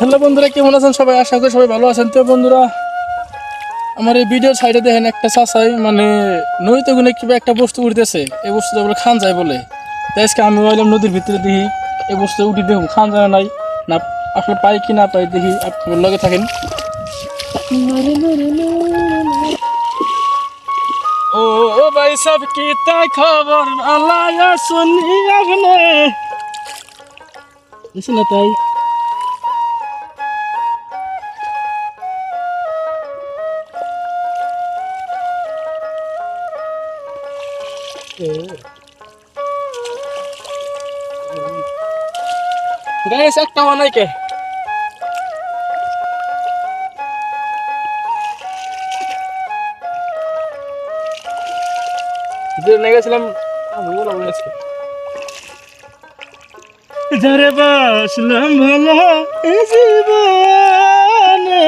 Hello বন্ধুরা, কেমন আছেন সবাই? আশা করি সবাই ভালো আছেন। তো বন্ধুরা, আমার এই ভিডিওর সাইডে দেখেন একটা চাচাই মানে নদীতে গুনে কিবা একটা বস্তু উঠতেছে এই বস্তুটা বলে খান যায় বলে। তাই আজকে আমি বললাম নদীর ভিতরে দেখি এই বস্তু উঠি দেখুন খান যায় নাই? না আসলে পাই কি না পাই দেখি, আপনার লগে থাকেন। ও ও ভাই, সব কি তা খবর? আল্লাহ শুনি আপনি না তাই? গাইস একটা বানাই কে? যে নিয়ে গেছিলাম যারে বাসলাম ভালো জীবনে।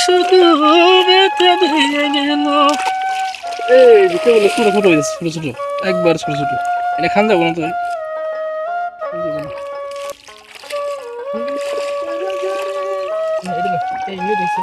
শুধু ব্যথা দিয়ে গেল এই যে কেবল ছোট ছোট হয়েছে ছোট ছোট একবার ছোট ছোট এটা খান যাব না তো এই ইয়ে দিছে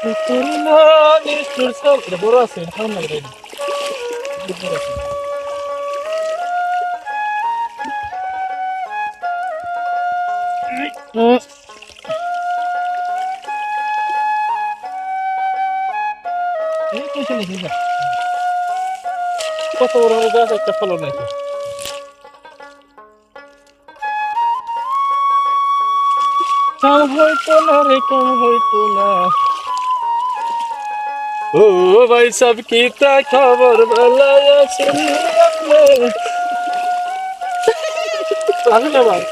দিয়েছিলাম বড় আছে খারাপ লাগে বড় আছে কত বড় গাছ একটা ফলো নাই তো। কাম হইতো না রে কাম হইতো না ও ভাই সব কি তা খবর বেলায় আছে। আসলে ভাই।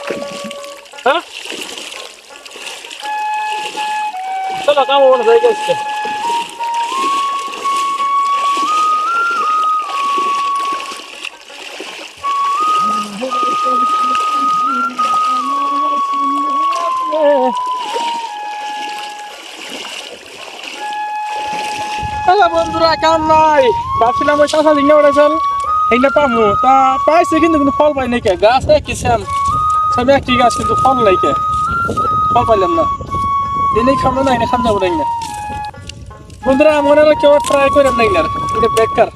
হ্যাঁ? চলো কাম ওখানে হয়ে গেছে। বন্ধুরা ফল পাই নাই কে? গাছ একই সেম সব একটি গাছ, কিন্তু ফল নাইকে ফল পাইলাম না। দিনেই খাব না, এনে খাম যাব না বন্ধুরা, মনে হলো কেউ ট্রাই করে নাই না বেকার।